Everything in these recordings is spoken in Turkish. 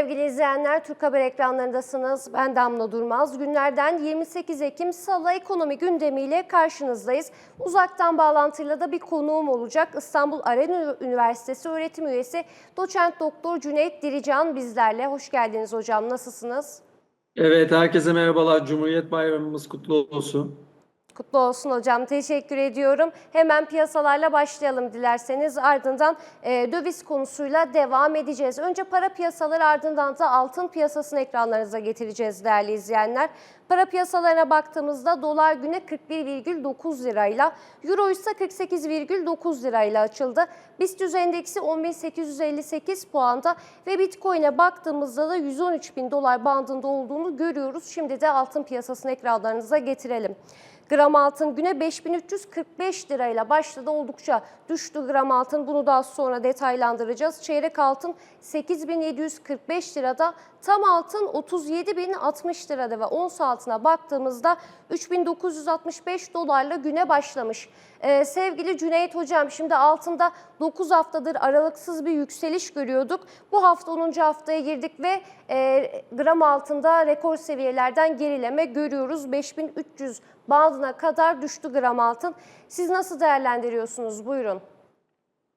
Sevgili izleyenler, Türk Haber ekranlarındasınız. Ben Damla Durmaz. Günlerden 28 Ekim Salı ekonomi gündemiyle karşınızdayız. Uzaktan bağlantıyla da bir konuğum olacak. İstanbul Arena Üniversitesi öğretim üyesi doçent doktor Cüneyt Dirican bizlerle. Hoş geldiniz hocam. Nasılsınız? Evet, herkese merhabalar. Cumhuriyet Bayramımız kutlu olsun. Kutlu olsun hocam. Teşekkür ediyorum. Hemen piyasalarla başlayalım dilerseniz. Ardından e, döviz konusuyla devam edeceğiz. Önce para piyasaları ardından da altın piyasasını ekranlarınıza getireceğiz değerli izleyenler. Para piyasalarına baktığımızda dolar güne 41,9 lirayla, euro ise 48,9 lirayla açıldı. BIST endeksi 10.858 puanda ve Bitcoin'e baktığımızda da 113 bin dolar bandında olduğunu görüyoruz. Şimdi de altın piyasasını ekranlarınıza getirelim. Gram altın güne 5345 lirayla başladı. Oldukça düştü gram altın. Bunu daha sonra detaylandıracağız. Çeyrek altın 8745 lirada. Tam altın 37060 lirada ve ons altına baktığımızda 3965 dolarla güne başlamış. Ee, sevgili Cüneyt Hocam şimdi altında 9 haftadır aralıksız bir yükseliş görüyorduk. Bu hafta 10. haftaya girdik ve e, gram altında rekor seviyelerden gerileme görüyoruz. 5300 bandına kadar düştü gram altın. Siz nasıl değerlendiriyorsunuz? Buyurun.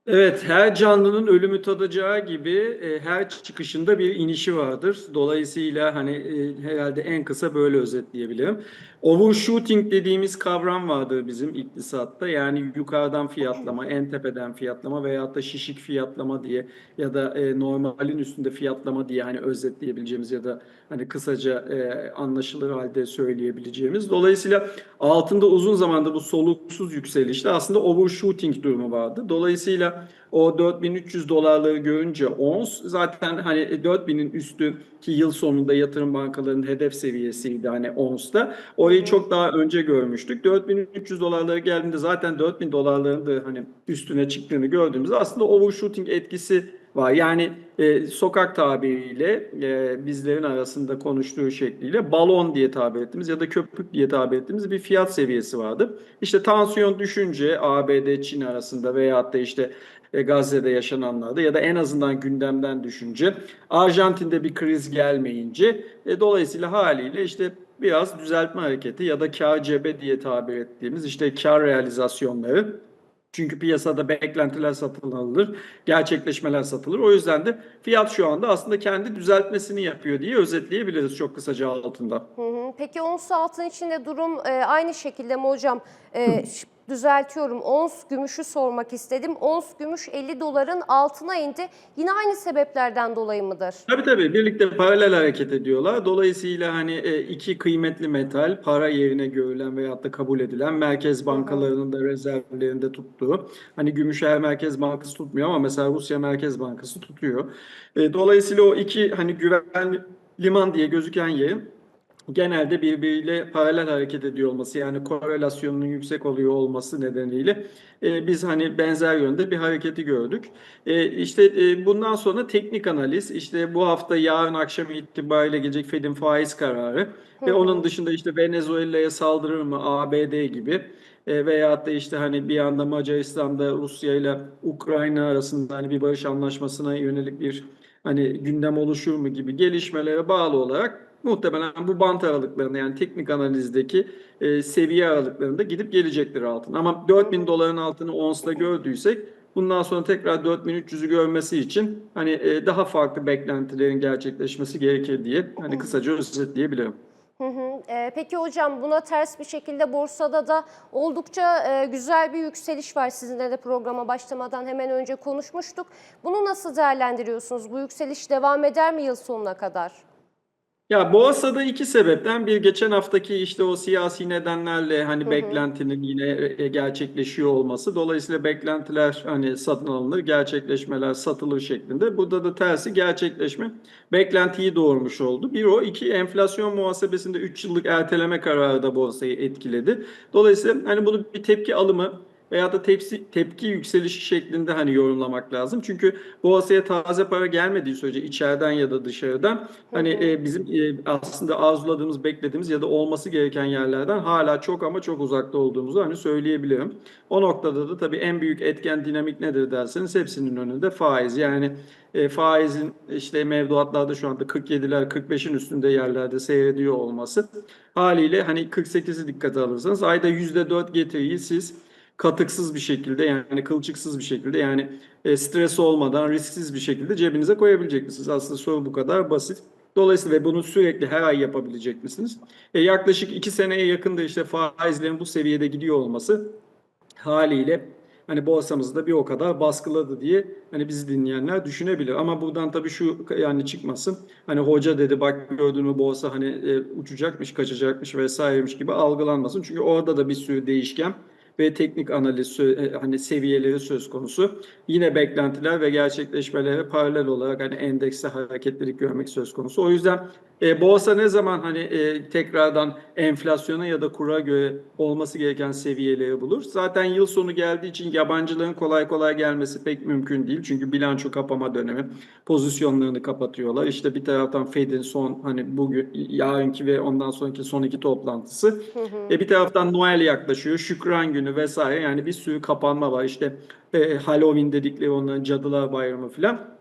Evet, her canlının ölümü tadacağı gibi e, her çıkışında bir inişi vardır. Dolayısıyla hani e, herhalde en kısa böyle özetleyebilirim. Overshooting dediğimiz kavram vardır bizim iktisatta. Yani yukarıdan fiyatlama, en tepeden fiyatlama veyahut da şişik fiyatlama diye ya da e, normalin üstünde fiyatlama diye hani özetleyebileceğimiz ya da hani kısaca e, anlaşılır halde söyleyebileceğimiz. Dolayısıyla altında uzun zamandır bu soluksuz yükselişte aslında overshooting durumu vardı. Dolayısıyla o 4300 dolarları görünce ons zaten hani 4000'in üstü ki yıl sonunda yatırım bankalarının hedef seviyesiydi hani onsta. Orayı çok daha önce görmüştük. 4300 dolarları geldiğinde zaten 4000 dolarların da hani üstüne çıktığını gördüğümüzde aslında overshooting etkisi var. Yani e, sokak tabiriyle e, bizlerin arasında konuştuğu şekliyle balon diye tabir ettiğimiz ya da köpük diye tabir ettiğimiz bir fiyat seviyesi vardı. İşte tansiyon düşünce ABD Çin arasında veyahut da işte e, Gazze'de yaşananlarda ya da en azından gündemden düşünce Arjantin'de bir kriz gelmeyince e, dolayısıyla haliyle işte biraz düzeltme hareketi ya da kar cebe diye tabir ettiğimiz işte kar realizasyonları çünkü piyasada beklentiler satın alınır, gerçekleşmeler satılır. O yüzden de fiyat şu anda aslında kendi düzeltmesini yapıyor diye özetleyebiliriz çok kısaca altında. Hı hı. Peki ons altın içinde durum e, aynı şekilde mi hocam? E, düzeltiyorum. Ons gümüşü sormak istedim. Ons gümüş 50 doların altına indi. Yine aynı sebeplerden dolayı mıdır? Tabii tabii birlikte paralel hareket ediyorlar. Dolayısıyla hani e, iki kıymetli metal para yerine görülen veyahut da kabul edilen merkez bankalarının da rezervlerinde tuttuğu. Hani gümüş her merkez bankası tutmuyor ama mesela Rusya Merkez Bankası tutuyor. E, Dolayısıyla o iki hani güvenli liman diye gözüken yerin genelde birbiriyle paralel hareket ediyor olması yani korelasyonunun yüksek oluyor olması nedeniyle e, biz hani benzer yönde bir hareketi gördük. E, işte e, bundan sonra teknik analiz işte bu hafta yarın akşam itibariyle gelecek Fed'in faiz kararı ve onun dışında işte Venezuela'ya saldırır mı ABD gibi e, veyahut da işte hani bir anda Macaristan'da Rusya ile Ukrayna arasında hani bir barış anlaşmasına yönelik bir hani gündem oluşur mu gibi gelişmelere bağlı olarak muhtemelen bu bant aralıklarında yani teknik analizdeki e, seviye aralıklarında gidip gelecektir altın. Ama 4000 doların altını onsla gördüysek bundan sonra tekrar 4300'ü görmesi için hani e, daha farklı beklentilerin gerçekleşmesi gerekir diye hani kısaca özetleyebilirim. Hı hı. E, peki hocam buna ters bir şekilde borsada da oldukça e, güzel bir yükseliş var. Sizinle de programa başlamadan hemen önce konuşmuştuk. Bunu nasıl değerlendiriyorsunuz? Bu yükseliş devam eder mi yıl sonuna kadar? Ya borsada iki sebepten bir geçen haftaki işte o siyasi nedenlerle hani beklentinin yine e, gerçekleşiyor olması. Dolayısıyla beklentiler hani satın alınır, gerçekleşmeler satılır şeklinde. Burada da tersi gerçekleşme beklentiyi doğurmuş oldu. Bir o, iki enflasyon muhasebesinde 3 yıllık erteleme kararı da borsayı etkiledi. Dolayısıyla hani bunu bir tepki alımı veya da tepsi, tepki yükselişi şeklinde hani yorumlamak lazım. Çünkü borsaya taze para gelmediği sürece içeriden ya da dışarıdan hani e, bizim e, aslında arzuladığımız, beklediğimiz ya da olması gereken yerlerden hala çok ama çok uzakta olduğumuzu hani söyleyebilirim. O noktada da tabii en büyük etken dinamik nedir derseniz hepsinin önünde faiz. Yani e, faizin işte mevduatlarda şu anda 47'ler 45'in üstünde yerlerde seyrediyor olması haliyle hani 48'i dikkate alırsanız ayda %4 getiriyi siz katıksız bir şekilde yani kılçıksız bir şekilde yani e, stres olmadan risksiz bir şekilde cebinize koyabilecek misiniz? Aslında soru bu kadar basit. Dolayısıyla ve bunu sürekli her ay yapabilecek misiniz? E, yaklaşık iki seneye yakında işte faizlerin bu seviyede gidiyor olması haliyle hani borsamızda bir o kadar baskıladı diye hani bizi dinleyenler düşünebilir. Ama buradan tabii şu yani çıkmasın. Hani hoca dedi bak gördün mü borsa hani e, uçacakmış, kaçacakmış vesairemiş gibi algılanmasın. Çünkü orada da bir sürü değişken ve teknik analiz e, hani seviyeleri söz konusu. Yine beklentiler ve gerçekleşmelere paralel olarak hani endekste hareketlilik görmek söz konusu. O yüzden e, borsa ne zaman hani e, tekrardan enflasyona ya da kura göre olması gereken seviyeleri bulur? Zaten yıl sonu geldiği için yabancıların kolay kolay gelmesi pek mümkün değil. Çünkü bilanço kapama dönemi pozisyonlarını kapatıyorlar. İşte bir taraftan Fed'in son hani bugün yarınki ve ondan sonraki son iki toplantısı. E, bir taraftan Noel yaklaşıyor. Şükran günü vesaire yani bir sürü kapanma var. İşte e, Halloween dedikleri onların Cadılar Bayramı falan.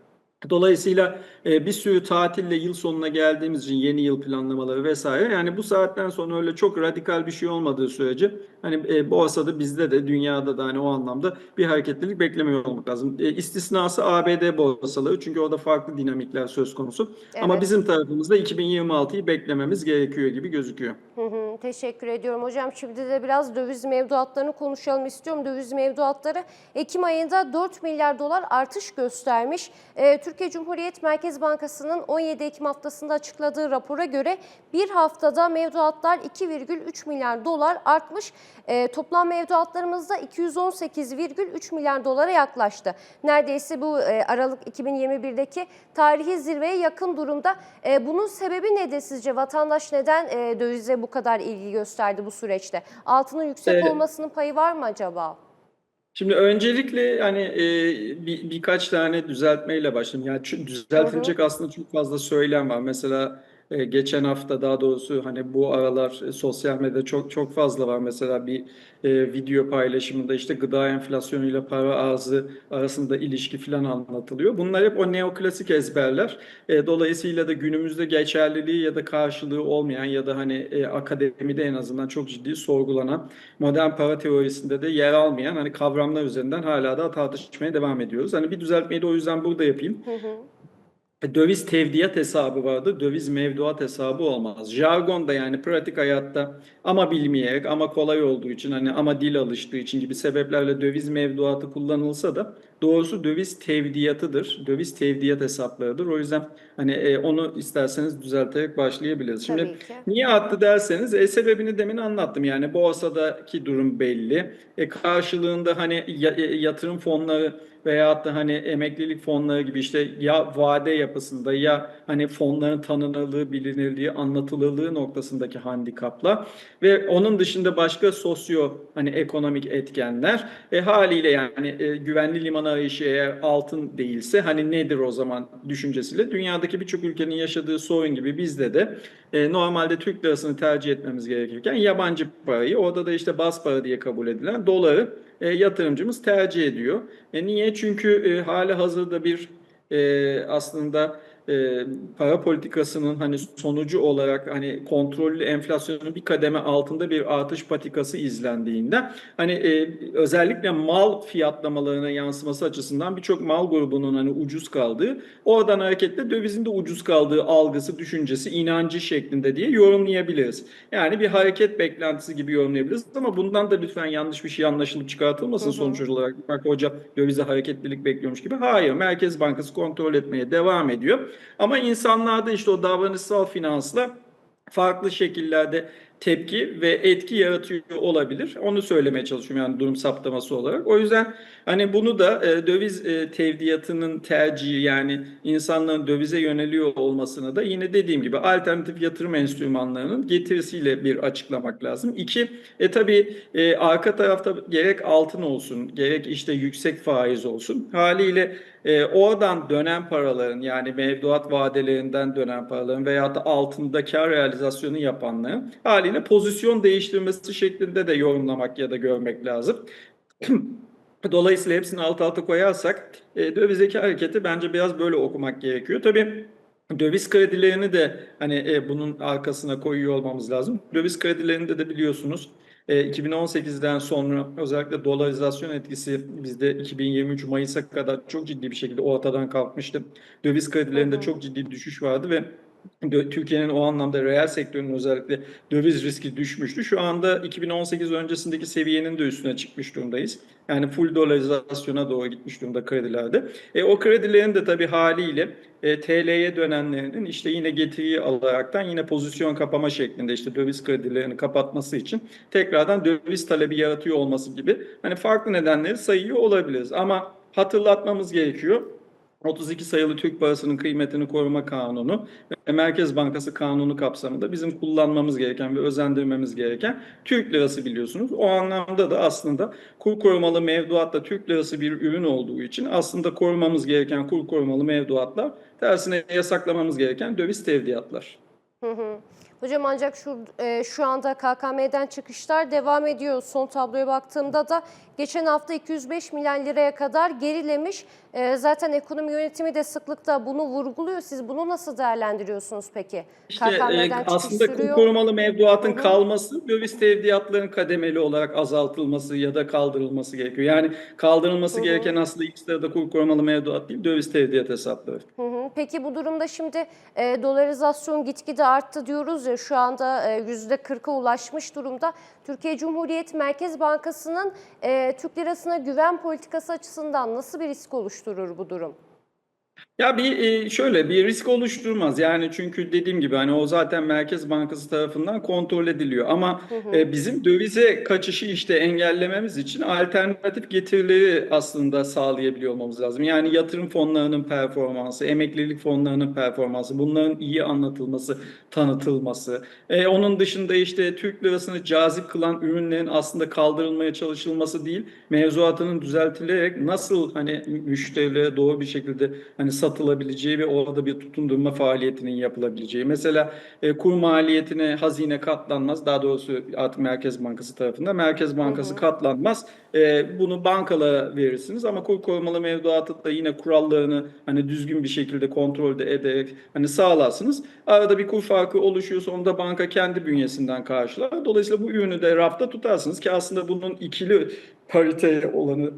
Dolayısıyla e, bir sürü tatille yıl sonuna geldiğimiz için yeni yıl planlamaları vesaire yani bu saatten sonra öyle çok radikal bir şey olmadığı sürece hani e, borsada bizde de dünyada da hani o anlamda bir hareketlilik beklemiyor olmak lazım. E, istisnası ABD borsaları çünkü orada farklı dinamikler söz konusu. Ama Evet. bizim tarafımızda 2026'yı beklememiz gerekiyor gibi gözüküyor. Hı hı, teşekkür ediyorum hocam. Şimdi de biraz döviz mevduatlarını konuşalım istiyorum. Döviz mevduatları Ekim ayında 4 milyar dolar artış göstermiş. Ee, Türkiye Cumhuriyet Merkez Bankası'nın 17 Ekim haftasında açıkladığı rapora göre bir haftada mevduatlar 2,3 milyar dolar artmış. Ee, toplam mevduatlarımızda 218,3 milyar dolara yaklaştı. Neredeyse bu e, Aralık 2021'deki tarihi zirveye yakın durumda. E, bunun sebebi nedir sizce? Vatandaş neden e, dövize bu kadar ilgi gösterdi bu süreçte? Altının yüksek Evet. olmasının payı var mı acaba? Şimdi öncelikle hani e, bir, birkaç tane düzeltmeyle başlayayım. Yani düzeltilecek aslında çok fazla söylem var. Mesela geçen hafta daha doğrusu hani bu aralar e, sosyal medyada çok çok fazla var. Mesela bir e, video paylaşımında işte gıda enflasyonuyla para arzı arasında ilişki falan anlatılıyor. Bunlar hep o neoklasik ezberler. E, dolayısıyla da günümüzde geçerliliği ya da karşılığı olmayan ya da hani e, akademide en azından çok ciddi sorgulanan modern para teorisinde de yer almayan hani kavramlar üzerinden hala da tartışmaya devam ediyoruz. Hani bir düzeltmeyi de o yüzden burada yapayım. E, Döviz tevdiat hesabı vardır, döviz mevduat hesabı olmaz. Jargonda yani pratik hayatta ama bilmeyerek ama kolay olduğu için hani ama dil alıştığı için gibi sebeplerle döviz mevduatı kullanılsa da doğrusu döviz tevdiatıdır. Döviz tevdiat hesaplarıdır. O yüzden hani e, onu isterseniz düzelterek başlayabiliriz. Şimdi Tabii ki. Niye attı derseniz e, sebebini demin anlattım. Yani borsadaki durum belli. E, karşılığında hani ya- e, yatırım fonları veyahut da hani emeklilik fonları gibi işte ya vade yapısında ya hani fonların tanınırlığı, bilinirliği, anlatılırlığı noktasındaki handikaplar ve onun dışında başka sosyo hani ekonomik etkenler e, haliyle yani e, güvenli liman arayışı eğer altın değilse hani nedir o zaman düşüncesiyle dünyadaki birçok ülkenin yaşadığı sorun gibi bizde de e, normalde Türk lirasını tercih etmemiz gerekirken yabancı parayı orada da işte bas para diye kabul edilen doları e, yatırımcımız tercih ediyor. E, niye? Çünkü e, hali hazırda bir e, aslında e, para politikasının hani sonucu olarak hani kontrollü enflasyonun bir kademe altında bir artış patikası izlendiğinde hani e, özellikle mal fiyatlamalarına yansıması açısından birçok mal grubunun hani ucuz kaldığı oradan hareketle dövizin de ucuz kaldığı algısı, düşüncesi, inancı şeklinde diye yorumlayabiliriz. Yani bir hareket beklentisi gibi yorumlayabiliriz ama bundan da lütfen yanlış bir şey anlaşılıp çıkartılmasın sonuç olarak. Bak hoca dövize hareketlilik bekliyormuş gibi. Hayır, Merkez Bankası kontrol etmeye devam ediyor. Ama insanlarda işte o davranışsal finansla farklı şekillerde tepki ve etki yaratıyor olabilir. Onu söylemeye çalışıyorum yani durum saptaması olarak. O yüzden hani bunu da e, döviz e, tevdiatının tercihi yani insanların dövize yöneliyor olmasını da yine dediğim gibi alternatif yatırım enstrümanlarının getirisiyle bir açıklamak lazım. İki, e tabii e, arka tarafta gerek altın olsun, gerek işte yüksek faiz olsun. Haliyle e, oradan dönen paraların yani mevduat vadelerinden dönen paraların veya da altında kar realizasyonu yapanların haliyle pozisyon değiştirmesi şeklinde de yorumlamak ya da görmek lazım. Dolayısıyla hepsini alt alta koyarsak e, dövizdeki hareketi bence biraz böyle okumak gerekiyor. Tabii döviz kredilerini de hani e, bunun arkasına koyuyor olmamız lazım. Döviz kredilerinde de biliyorsunuz e, 2018'den sonra özellikle dolarizasyon etkisi bizde 2023 Mayıs'a kadar çok ciddi bir şekilde ortadan kalkmıştı. Döviz kredilerinde çok ciddi bir düşüş vardı ve Türkiye'nin o anlamda reel sektörünün özellikle döviz riski düşmüştü. Şu anda 2018 öncesindeki seviyenin de üstüne çıkmış durumdayız. Yani full dolarizasyona doğru gitmiş durumda kredilerde. E, o kredilerin de tabii haliyle e, TL'ye dönenlerinin işte yine getiriyi alaraktan yine pozisyon kapama şeklinde işte döviz kredilerini kapatması için tekrardan döviz talebi yaratıyor olması gibi hani farklı nedenleri sayıyor olabiliriz. Ama hatırlatmamız gerekiyor. 32 sayılı Türk Parası'nın kıymetini koruma kanunu ve Merkez Bankası kanunu kapsamında bizim kullanmamız gereken ve özendirmemiz gereken Türk lirası biliyorsunuz. O anlamda da aslında kur korumalı mevduatla Türk lirası bir ürün olduğu için aslında korumamız gereken kur korumalı mevduatlar tersine yasaklamamız gereken döviz tevdiatlar. Hı hı. Hocam ancak şu e, şu anda KKM'den çıkışlar devam ediyor. Son tabloya baktığımda da geçen hafta 205 milyar liraya kadar gerilemiş. E, zaten ekonomi yönetimi de sıklıkla bunu vurguluyor. Siz bunu nasıl değerlendiriyorsunuz peki? İşte e, KKM'den çıkış aslında kur sürüyor. korumalı mevduatın Hı hı. kalması döviz tevdiatların kademeli olarak azaltılması ya da kaldırılması gerekiyor. Yani kaldırılması Hı hı. gereken aslında ilk sırada kur korumalı mevduat değil döviz tevdiat hesapları. Hı hı. Peki bu durumda şimdi e, dolarizasyon gitgide arttı diyoruz ya şu anda e, %40'a ulaşmış durumda. Türkiye Cumhuriyet Merkez Bankası'nın e, Türk lirasına güven politikası açısından nasıl bir risk oluşturur bu durum? Ya bir e, şöyle bir risk oluşturmaz yani çünkü dediğim gibi hani o zaten Merkez Bankası tarafından kontrol ediliyor ama e, bizim dövize kaçışı işte engellememiz için alternatif getirileri aslında sağlayabiliyor olmamız lazım. Yani yatırım fonlarının performansı, emeklilik fonlarının performansı, bunların iyi anlatılması, tanıtılması. E, onun dışında işte Türk lirasını cazip kılan ürünlerin aslında kaldırılmaya çalışılması değil, mevzuatının düzeltilerek nasıl hani müşterilere doğru bir şekilde hani satılabileceği ve orada bir tutundurma faaliyetinin yapılabileceği. Mesela e, kur maliyetine hazine katlanmaz. Daha doğrusu artık Merkez Bankası tarafından Merkez Bankası katlanmaz. E, bunu bankalara verirsiniz ama kur korumalı mevduatı da yine kurallarını hani düzgün bir şekilde kontrolde ederek hani sağlarsınız. Arada bir kur farkı oluşuyorsa onu da banka kendi bünyesinden karşılar. Dolayısıyla bu ürünü de rafta tutarsınız ki aslında bunun ikili parite olanı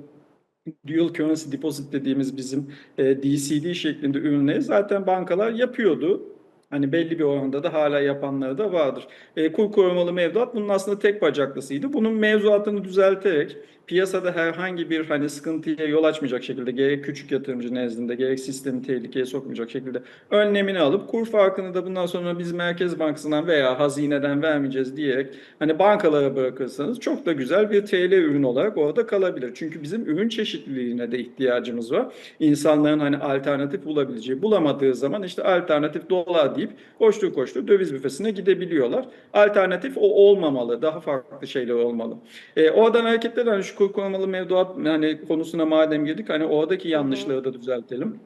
Dual Currency Deposit dediğimiz bizim e, DCD şeklinde ürünleri zaten bankalar yapıyordu. Hani belli bir oranda da hala yapanları da vardır. E, kur korumalı mevduat bunun aslında tek bacaklısıydı. Bunun mevzuatını düzelterek piyasada herhangi bir hani sıkıntıya yol açmayacak şekilde gerek küçük yatırımcı nezdinde gerek sistemi tehlikeye sokmayacak şekilde önlemini alıp kur farkını da bundan sonra biz Merkez Bankası'ndan veya hazineden vermeyeceğiz diyerek hani bankalara bırakırsanız çok da güzel bir TL ürün olarak orada kalabilir. Çünkü bizim ürün çeşitliliğine de ihtiyacımız var. İnsanların hani alternatif bulabileceği bulamadığı zaman işte alternatif dolar deyip koştur koştur döviz büfesine gidebiliyorlar. Alternatif o olmamalı. Daha farklı şeyler olmalı. E, oradan hareketle hani şu korumalı mevduat hani konusuna madem girdik hani oradaki yanlışları da düzeltelim.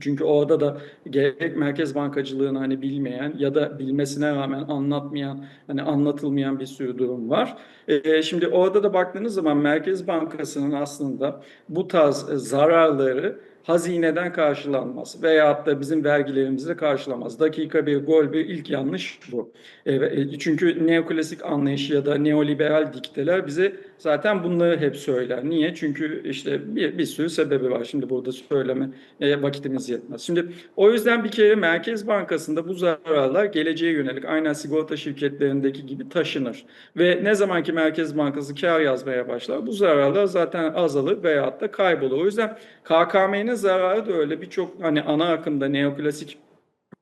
Çünkü orada da gerek merkez bankacılığını hani bilmeyen ya da bilmesine rağmen anlatmayan, hani anlatılmayan bir sürü durum var. Ee, şimdi orada da baktığınız zaman Merkez Bankası'nın aslında bu tarz zararları hazineden karşılanmaz veyahut da bizim vergilerimizle karşılamaz. Dakika bir, gol bir ilk yanlış bu. Evet, çünkü neoklasik anlayış ya da neoliberal dikteler bize zaten bunları hep söyler. Niye? Çünkü işte bir, bir sürü sebebi var. Şimdi burada söyleme e, vakitimiz yetmez. Şimdi o yüzden bir kere Merkez Bankası'nda bu zararlar geleceğe yönelik aynen sigorta şirketlerindeki gibi taşınır. Ve ne zaman ki Merkez Bankası kar yazmaya başlar bu zararlar zaten azalır veyahut da kaybolur. O yüzden KKM'nin zararı da öyle birçok hani ana akımda neoklasik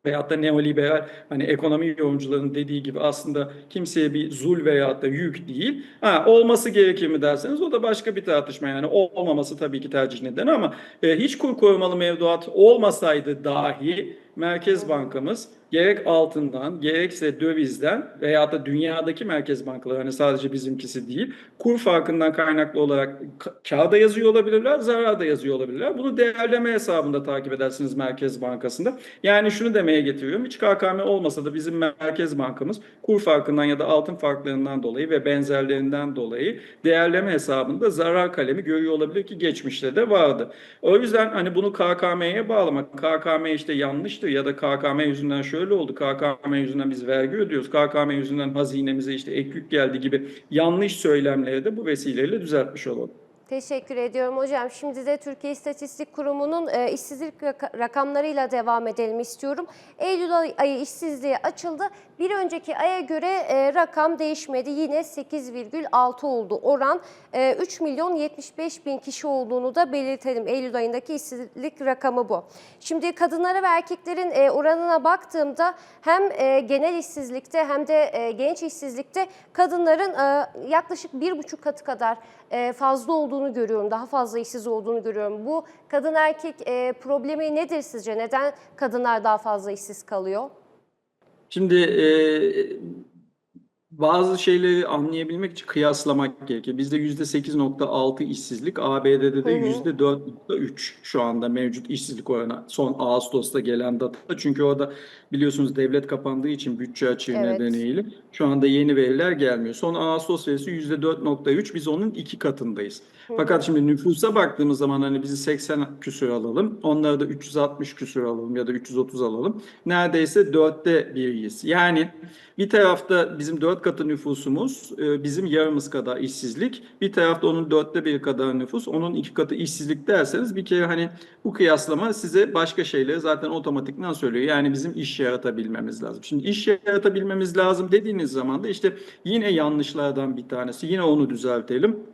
veyahut da neoliberal hani ekonomi yorumcularının dediği gibi aslında kimseye bir zul veyahut da yük değil. Ha, olması gerekir mi derseniz o da başka bir tartışma yani olmaması tabii ki tercih nedeni ama e, hiç kur korumalı mevduat olmasaydı dahi Merkez Bankamız gerek altından gerekse dövizden veyahut da dünyadaki merkez bankaları hani sadece bizimkisi değil kur farkından kaynaklı olarak ka- kârda yazıyor olabilirler, zararda yazıyor olabilirler. Bunu değerleme hesabında takip edersiniz Merkez Bankası'nda. Yani şunu demeye getiriyorum. Hiç KKM olmasa da bizim Merkez Bankamız kur farkından ya da altın farklarından dolayı ve benzerlerinden dolayı değerleme hesabında zarar kalemi görüyor olabilir ki geçmişte de vardı. O yüzden hani bunu KKM'ye bağlamak, KKM işte yanlıştır ya da KKM yüzünden şöyle oldu, KKM yüzünden biz vergi ödüyoruz, KKM yüzünden hazinemize işte ek yük geldi gibi yanlış söylemleri de bu vesileyle düzeltmiş olalım. Teşekkür ediyorum hocam. Şimdi de Türkiye İstatistik Kurumu'nun e, işsizlik raka- rakamlarıyla devam edelim istiyorum. Eylül ay- ayı işsizliği açıldı. Bir önceki aya göre e, rakam değişmedi. Yine 8,6 oldu oran. E, 3 milyon 75 bin kişi olduğunu da belirtelim. Eylül ayındaki işsizlik rakamı bu. Şimdi kadınlara ve erkeklerin e, oranına baktığımda hem e, genel işsizlikte hem de e, genç işsizlikte kadınların e, yaklaşık bir buçuk katı kadar e, fazla olduğunu görüyorum. Daha fazla işsiz olduğunu görüyorum. Bu kadın erkek e, problemi nedir sizce? Neden kadınlar daha fazla işsiz kalıyor? Şimdi e, bazı şeyleri anlayabilmek için kıyaslamak gerekir. Bizde %8.6 işsizlik, ABD'de de Hı hı. %4.3 şu anda mevcut işsizlik oranı. Son Ağustos'ta gelen data. Çünkü orada biliyorsunuz devlet kapandığı için bütçe açığı Evet. nedeniyle şu anda yeni veriler gelmiyor. Son Ağustos verisi %4.3. Biz onun iki katındayız. Fakat şimdi nüfusa baktığımız zaman hani bizi 80 küsür alalım. Onları da 360 küsür alalım ya da 330 alalım. Neredeyse dörtte biriyiz. Yani bir tarafta bizim dört katı nüfusumuz, e, bizim yarımız kadar işsizlik. Bir tarafta onun dörtte bir kadar nüfus, onun iki katı işsizlik derseniz bir kere hani bu kıyaslama size başka şeyleri zaten otomatikman söylüyor. Yani bizim iş yaratabilmemiz lazım. Şimdi iş yaratabilmemiz lazım dediğiniz zaman da işte yine yanlışlardan bir tanesi. Yine onu düzeltelim.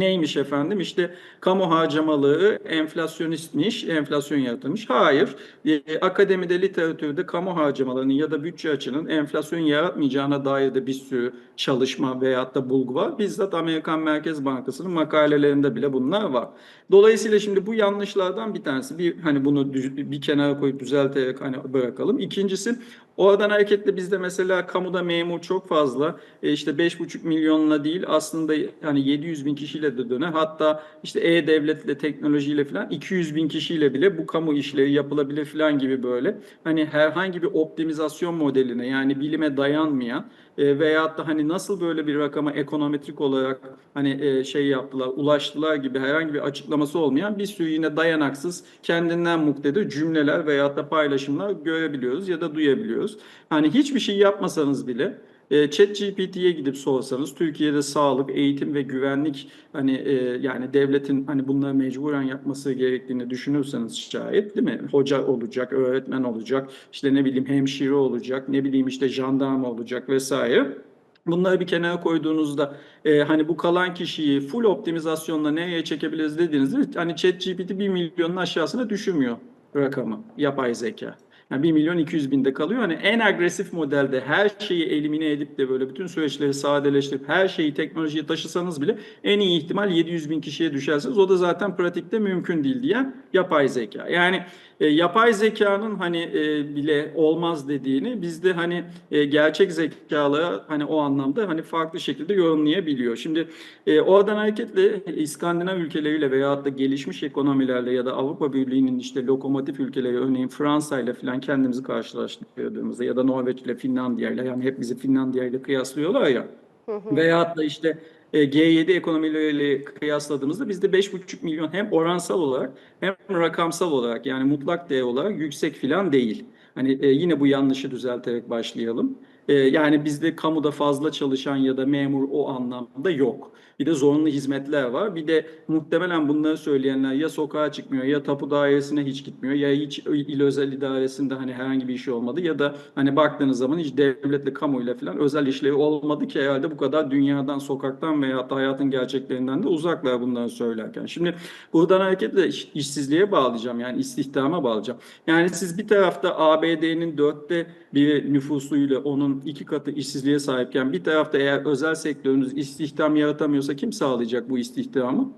Neymiş efendim? İşte kamu harcamaları enflasyonistmiş, enflasyon yaratılmış. Hayır. E, akademide, literatürde kamu harcamalarının ya da bütçe açının enflasyon yaratmayacağına dair de bir sürü çalışma veyahut da bulgu var. Bizzat Amerikan Merkez Bankası'nın makalelerinde bile bunlar var. Dolayısıyla şimdi bu yanlışlardan bir tanesi. Bir hani bunu bir kenara koyup düzelterek hani bırakalım. İkincisi Oradan hareketle bizde mesela kamuda memur çok fazla. E işte 5,5 milyonla değil aslında hani 700 bin kişiyle de döner. Hatta işte e-devletle teknolojiyle falan 200 bin kişiyle bile bu kamu işleri yapılabilir falan gibi böyle. Hani herhangi bir optimizasyon modeline yani bilime dayanmayan e, veyahut da hani nasıl böyle bir rakama ekonometrik olarak hani e, şey yaptılar, ulaştılar gibi herhangi bir açıklaması olmayan bir sürü yine dayanaksız kendinden muktedir cümleler veyahut da paylaşımlar görebiliyoruz ya da duyabiliyoruz. Hani hiçbir şey yapmasanız bile e, ChatGPT'ye gidip sorsanız Türkiye'de sağlık, eğitim ve güvenlik hani e, yani devletin hani bunları mecburen yapması gerektiğini düşünürseniz şayet değil mi? Hoca olacak, öğretmen olacak, işte ne bileyim hemşire olacak, ne bileyim işte jandarma olacak vesaire. Bunları bir kenara koyduğunuzda e, hani bu kalan kişiyi full optimizasyonla nereye çekebiliriz dediğinizde hani ChatGPT 1 milyonun aşağısına düşürmüyor rakamı yapay zeka. Yani 1 milyon 200 binde kalıyor. Hani en agresif modelde her şeyi elimine edip de böyle bütün süreçleri sadeleştirip her şeyi teknolojiye taşısanız bile en iyi ihtimal 700 bin kişiye düşersiniz. O da zaten pratikte mümkün değil diyen yapay zeka. Yani e, yapay zekanın hani e, bile olmaz dediğini bizde hani e, gerçek zekalı hani o anlamda hani farklı şekilde yorumlayabiliyor. Şimdi e, oradan hareketle İskandinav ülkeleriyle veyahut da gelişmiş ekonomilerle ya da Avrupa Birliği'nin işte lokomotif ülkeleri örneğin Fransa ile falan kendimizi karşılaştırdığımızda ya da Norveç ile Finlandiya ile yani hep bizi Finlandiya ile kıyaslıyorlar ya. Veyahut da işte e, G7 ekonomileriyle kıyasladığımızda bizde 5,5 milyon hem oransal olarak hem rakamsal olarak yani mutlak değer olarak yüksek filan değil. Hani e, yine bu yanlışı düzelterek başlayalım. E, yani bizde kamuda fazla çalışan ya da memur o anlamda yok. Bir de zorunlu hizmetler var. Bir de muhtemelen bunları söyleyenler ya sokağa çıkmıyor ya tapu dairesine hiç gitmiyor ya hiç il özel idaresinde hani herhangi bir işi olmadı ya da hani baktığınız zaman hiç devletle kamuyla falan özel işlevi olmadı ki herhalde bu kadar dünyadan sokaktan veya da hayatın gerçeklerinden de uzaklar bunları söylerken. Şimdi buradan hareketle iş- işsizliğe bağlayacağım yani istihdama bağlayacağım. Yani siz bir tarafta ABD'nin dörtte bir nüfusuyla onun iki katı işsizliğe sahipken bir tarafta eğer özel sektörünüz istihdam yaratamıyorsa kim sağlayacak bu istihdamı?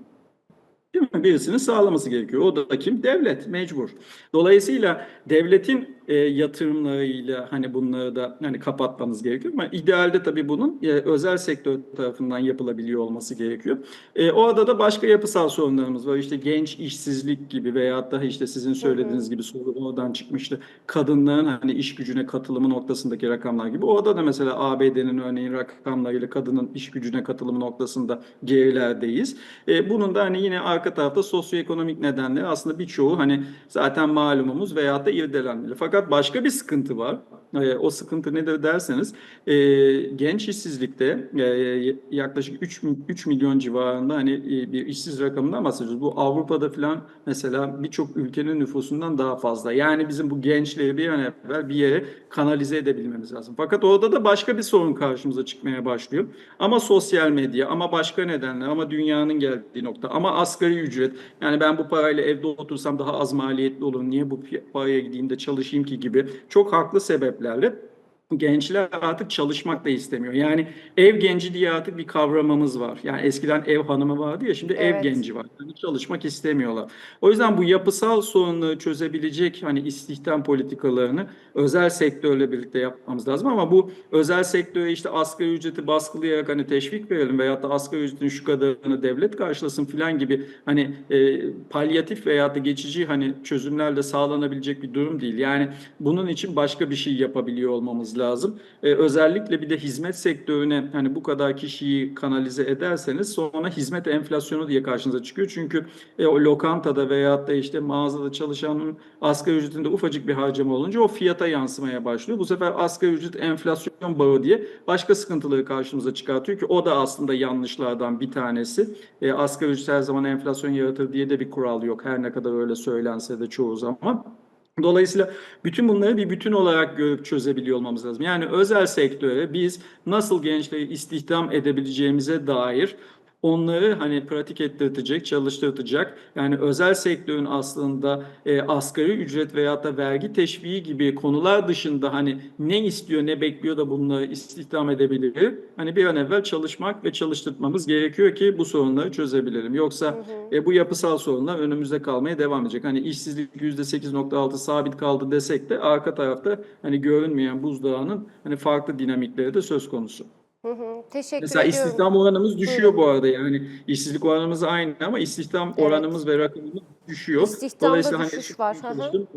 Değil mi? Birisinin sağlaması gerekiyor. O da kim? Devlet mecbur. Dolayısıyla devletin e, yatırımlarıyla hani bunları da hani kapatmanız gerekiyor ama idealde tabii bunun e, özel sektör tarafından yapılabiliyor olması gerekiyor. E, orada da başka yapısal sorunlarımız var. İşte genç işsizlik gibi veyahut da işte sizin söylediğiniz gibi soru oradan çıkmıştı. Kadınların hani iş gücüne katılımı noktasındaki rakamlar gibi. Orada da mesela ABD'nin örneğin rakamlarıyla kadının iş gücüne katılımı noktasında gerilerdeyiz. E, bunun da hani yine arka tarafta sosyoekonomik nedenleri aslında birçoğu hani zaten malumumuz veyahut da irdelenmeli. Fakat başka bir sıkıntı var. E, o sıkıntı nedir derseniz e, genç işsizlikte e, yaklaşık 3, 3 milyon civarında hani e, bir işsiz rakamından bahsediyoruz. Bu Avrupa'da falan mesela birçok ülkenin nüfusundan daha fazla. Yani bizim bu gençleri bir an evvel bir yere kanalize edebilmemiz lazım. Fakat orada da başka bir sorun karşımıza çıkmaya başlıyor. Ama sosyal medya, ama başka nedenler, ama dünyanın geldiği nokta, ama asgari ücret. Yani ben bu parayla evde otursam daha az maliyetli olur. Niye bu paraya gideyim de çalışayım ki gibi çok haklı sebeplerle gençler artık çalışmak da istemiyor. Yani ev genci diye artık bir kavramımız var. Yani eskiden ev hanımı vardı ya şimdi ev Evet. genci var. Yani çalışmak istemiyorlar. O yüzden bu yapısal sorunları çözebilecek hani istihdam politikalarını özel sektörle birlikte yapmamız lazım ama bu özel sektöre işte asgari ücreti baskılayarak hani teşvik verelim veyahut da asgari ücretin şu kadarını devlet karşılasın filan gibi hani e, palyatif veyahut da geçici hani çözümlerle sağlanabilecek bir durum değil. Yani bunun için başka bir şey yapabiliyor olmamız lazım. E, özellikle bir de hizmet sektörüne hani bu kadar kişiyi kanalize ederseniz sonra hizmet enflasyonu diye karşınıza çıkıyor. Çünkü e, o lokantada veyahut da işte mağazada çalışanın asgari ücretinde ufacık bir harcama olunca o fiyata yansımaya başlıyor. Bu sefer asgari ücret enflasyon bağı diye başka sıkıntıları karşımıza çıkartıyor ki o da aslında yanlışlardan bir tanesi. E, asgari ücret her zaman enflasyon yaratır diye de bir kural yok. Her ne kadar öyle söylense de çoğu zaman. Dolayısıyla bütün bunları bir bütün olarak görüp çözebiliyor olmamız lazım. Yani özel sektöre biz nasıl gençleri istihdam edebileceğimize dair onları hani pratik ettirtecek, çalıştırtacak. Yani özel sektörün aslında e, asgari ücret veyahut da vergi teşviği gibi konular dışında hani ne istiyor, ne bekliyor da bunları istihdam edebilir. Hani bir an evvel çalışmak ve çalıştırmamız gerekiyor ki bu sorunları çözebilelim. Yoksa e, bu yapısal sorunlar önümüzde kalmaya devam edecek. Hani işsizlik %8.6 sabit kaldı desek de arka tarafta hani görünmeyen buzdağının hani farklı dinamikleri de söz konusu. Hı hı. Teşekkür Mesela ediyorum. istihdam oranımız düşüyor Buyurun. bu arada yani işsizlik oranımız aynı ama istihdam Evet. oranımız ve rakamımız düşüyor. İstihdamda Dolayısıyla hani düşüş var. Hı hı.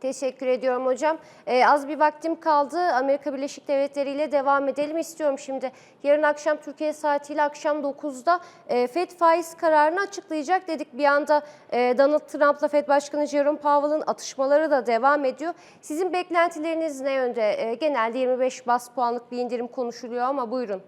Teşekkür ediyorum hocam. Ee, az bir vaktim kaldı. Amerika Birleşik Devletleri ile devam edelim istiyorum şimdi. Yarın akşam Türkiye saatiyle akşam 9'da e, FED faiz kararını açıklayacak dedik. Bir anda e, Donald Trump'la FED Başkanı Jerome Powell'ın atışmaları da devam ediyor. Sizin beklentileriniz ne yönde? E, genelde 25 bas puanlık bir indirim konuşuluyor ama buyurun.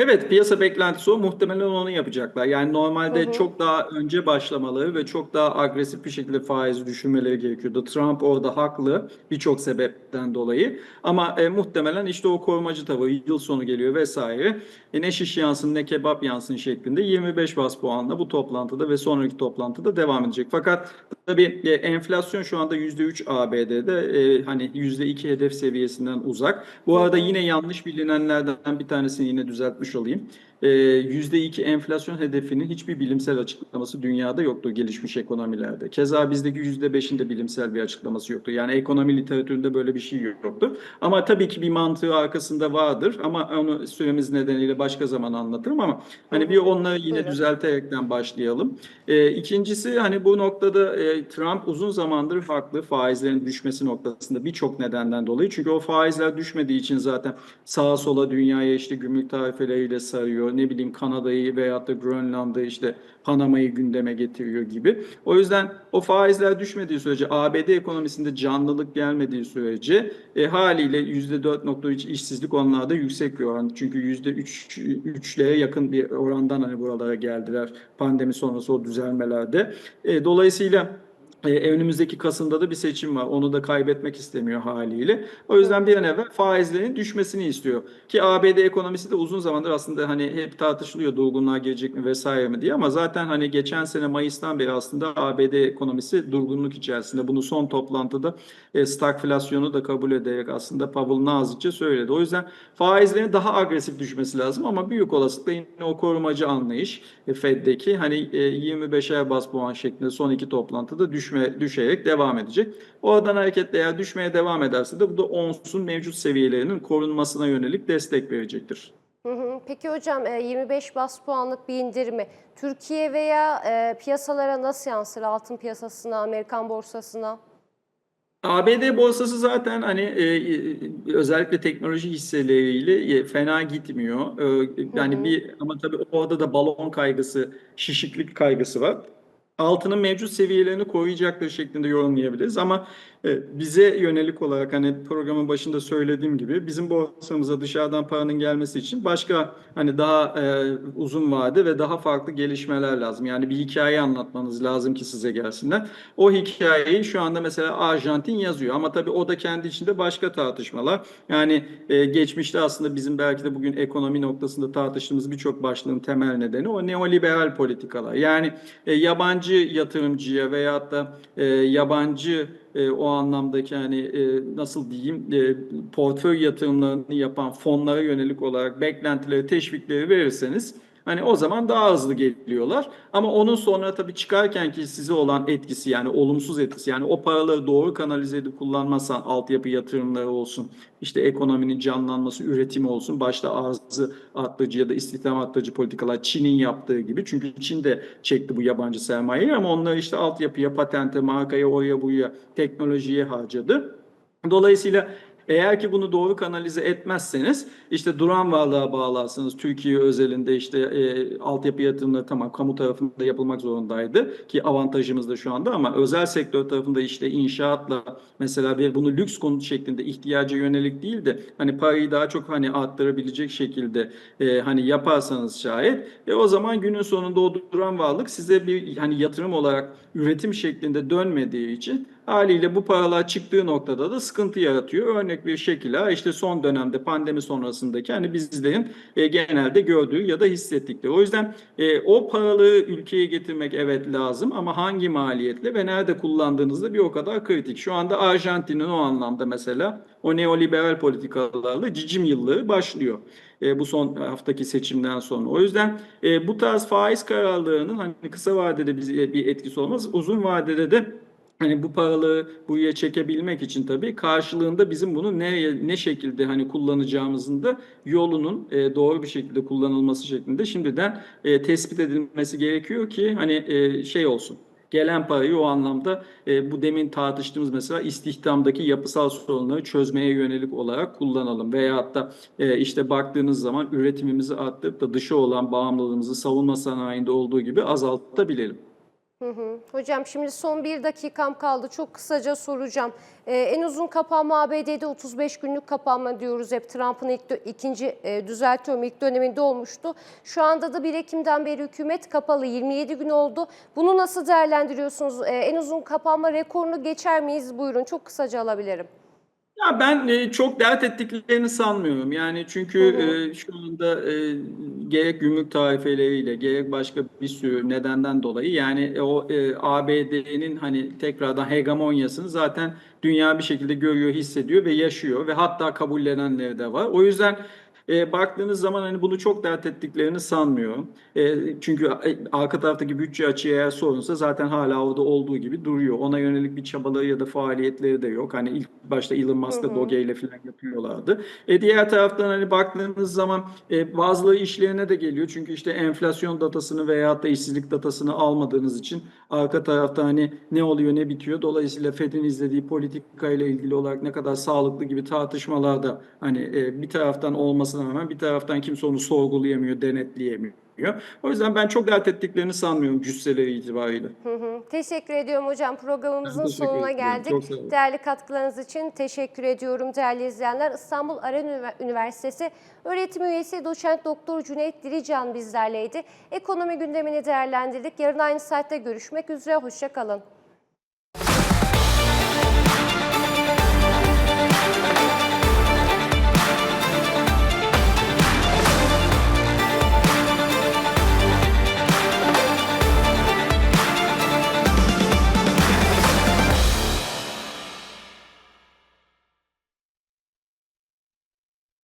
Evet, piyasa beklentisi o. Muhtemelen onu yapacaklar. Yani normalde Hı hı. çok daha önce başlamaları ve çok daha agresif bir şekilde faizi düşürmeleri gerekiyordu. Trump orada haklı birçok sebepten dolayı. Ama e, muhtemelen işte o korumacı tavır yıl sonu geliyor vesaire. E, ne şiş yansın ne kebap yansın şeklinde 25 bas puanla bu toplantıda ve sonraki toplantıda devam edecek. Fakat tabii e, enflasyon şu anda %3 ABD'de e, hani %2 hedef seviyesinden uzak. Bu arada yine yanlış bilinenlerden bir tanesini yine düzeltmiş olayım. Ee, %2 enflasyon hedefinin hiçbir bilimsel açıklaması dünyada yoktur gelişmiş ekonomilerde. Keza bizdeki %5'in de bilimsel bir açıklaması yoktur. Yani ekonomi literatüründe böyle bir şey yoktur. Ama tabii ki bir mantığı arkasında vardır. Ama onu süremiz nedeniyle başka zaman anlatırım ama hani bir onları yine Buyurun. düzelterekten başlayalım. Ee, ikincisi hani bu noktada e, Trump uzun zamandır farklı faizlerin düşmesi noktasında birçok nedenden dolayı. Çünkü o faizler düşmediği için zaten sağa sola dünyaya işte gümrük tarifeleriyle sarıyor getiriyor. Ne bileyim Kanada'yı veyahut da Grönland'ı işte Panama'yı gündeme getiriyor gibi. O yüzden o faizler düşmediği sürece ABD ekonomisinde canlılık gelmediği sürece e, haliyle %4.3 işsizlik onlarda yüksek bir oran. Çünkü %3 üçlere yakın bir orandan hani buralara geldiler pandemi sonrası o düzelmelerde. E, dolayısıyla e, önümüzdeki Kasım'da da bir seçim var. Onu da kaybetmek istemiyor haliyle. O yüzden bir an evvel faizlerin düşmesini istiyor. Ki ABD ekonomisi de uzun zamandır aslında hani hep tartışılıyor durgunluğa girecek mi vesaire mi diye ama zaten hani geçen sene Mayıs'tan beri aslında ABD ekonomisi durgunluk içerisinde. Bunu son toplantıda e, stagflasyonu da kabul ederek aslında Powell nazikçe söyledi. O yüzden faizlerin daha agresif düşmesi lazım ama büyük olasılıkla yine o korumacı anlayış e, Fed'deki hani e, 25'er bas puan şeklinde son iki toplantıda düşme düşerek devam edecek. Oradan hareketle eğer düşmeye devam ederse de bu da onsun mevcut seviyelerinin korunmasına yönelik destek verecektir. Hı hı. Peki hocam e, 25 bas puanlık bir indirimi Türkiye veya e, piyasalara nasıl yansır? Altın piyasasına, Amerikan borsasına? ABD borsası zaten hani e, e, özellikle teknoloji hisseleriyle e, fena gitmiyor. E, yani bir ama tabii orada da balon kaygısı, şişiklik kaygısı var. Altının mevcut seviyelerini koruyacaktır şeklinde yorumlayabiliriz. Ama bize yönelik olarak hani programın başında söylediğim gibi bizim borsamıza dışarıdan paranın gelmesi için başka hani daha e, uzun vade ve daha farklı gelişmeler lazım. Yani bir hikaye anlatmanız lazım ki size gelsinler. O hikayeyi şu anda mesela Arjantin yazıyor ama tabii o da kendi içinde başka tartışmalar. Yani e, geçmişte aslında bizim belki de bugün ekonomi noktasında tartıştığımız birçok başlığın temel nedeni o neoliberal politikalar. Yani e, yabancı yatırımcıya veyahut da e, yabancı e, o anlamdaki hani e, nasıl diyeyim e, portföy yatırımlarını yapan fonlara yönelik olarak beklentileri, teşvikleri verirseniz Hani o zaman daha hızlı geliyorlar. Ama onun sonra tabii çıkarken ki size olan etkisi yani olumsuz etkisi yani o paraları doğru kanalize edip kullanmazsan altyapı yatırımları olsun, işte ekonominin canlanması, üretimi olsun, başta arzı arttırıcı ya da istihdam arttırıcı politikalar Çin'in yaptığı gibi. Çünkü Çin de çekti bu yabancı sermayeyi ama onlar işte altyapıya, patente, markaya, oraya buraya, teknolojiye harcadı. Dolayısıyla eğer ki bunu doğru kanalize etmezseniz işte duran varlığa bağlarsınız. Türkiye özelinde işte e, altyapı yatırımları tamam kamu tarafında yapılmak zorundaydı ki avantajımız da şu anda ama özel sektör tarafında işte inşaatla mesela bir bunu lüks konut şeklinde ihtiyaca yönelik değil de hani parayı daha çok hani arttırabilecek şekilde e, hani yaparsanız şayet e, o zaman günün sonunda o duran varlık size bir hani yatırım olarak üretim şeklinde dönmediği için Haliyle bu paralar çıktığı noktada da sıkıntı yaratıyor. Örnek bir şekilde işte son dönemde pandemi sonrasındaki hani bizlerin e, genelde gördüğü ya da hissettikleri. O yüzden e, o paraları ülkeye getirmek evet lazım ama hangi maliyetle ve nerede kullandığınızda bir o kadar kritik. Şu anda Arjantin'in o anlamda mesela o neoliberal politikalarla cicim yılları başlıyor. E, bu son haftaki seçimden sonra. O yüzden e, bu tarz faiz kararlarının hani kısa vadede bir, bir etkisi olmaz. Uzun vadede de Hani bu paraları buraya çekebilmek için tabii karşılığında bizim bunu ne ne şekilde hani kullanacağımızın da yolunun e, doğru bir şekilde kullanılması şeklinde şimdiden e, tespit edilmesi gerekiyor ki hani e, şey olsun. Gelen parayı o anlamda e, bu demin tartıştığımız mesela istihdamdaki yapısal sorunları çözmeye yönelik olarak kullanalım. Veyahut da e, işte baktığınız zaman üretimimizi arttırıp da dışa olan bağımlılığımızı savunma sanayinde olduğu gibi azaltabilelim. Hı hı. Hocam şimdi son bir dakikam kaldı. Çok kısaca soracağım. Ee, en uzun kapanma ABD'de 35 günlük kapanma diyoruz hep. Trump'ın ilk ikinci e, düzeltiyorum ilk döneminde olmuştu. Şu anda da 1 Ekim'den beri hükümet kapalı 27 gün oldu. Bunu nasıl değerlendiriyorsunuz? Ee, en uzun kapanma rekorunu geçer miyiz? Buyurun çok kısaca alabilirim. Ya ben e, çok dert ettiklerini sanmıyorum. Yani çünkü e, şu anda e, gerek gümrük tarifeleriyle gerek başka bir sürü nedenden dolayı yani e, o e, ABD'nin hani tekrardan hegemonyasını zaten dünya bir şekilde görüyor, hissediyor ve yaşıyor ve hatta kabullenenleri de var. O yüzden e, baktığınız zaman hani bunu çok dert ettiklerini sanmıyorum. E, çünkü e, arka taraftaki bütçe açığı eğer sorunsa zaten hala orada olduğu gibi duruyor. Ona yönelik bir çabaları ya da faaliyetleri de yok. Hani ilk başta Elon Musk'la. Doge ile falan yapıyorlardı. E, diğer taraftan hani baktığınız zaman e, bazıları işlerine de geliyor. Çünkü işte enflasyon datasını veyahut da işsizlik datasını almadığınız için arka tarafta hani ne oluyor ne bitiyor. Dolayısıyla Fed'in izlediği politika ile ilgili olarak ne kadar sağlıklı gibi tartışmalarda hani e, bir taraftan olması olmasına rağmen bir taraftan kimse onu sorgulayamıyor, denetleyemiyor. O yüzden ben çok dert ettiklerini sanmıyorum cüsseleri itibariyle. Hı hı. Teşekkür ediyorum hocam. Programımızın sonuna geldik. Değerli katkılarınız için teşekkür ediyorum değerli izleyenler. İstanbul Aren Ünivers- Üniversitesi öğretim üyesi doçent doktor Cüneyt Dirican bizlerleydi. Ekonomi gündemini değerlendirdik. Yarın aynı saatte görüşmek üzere. Hoşçakalın.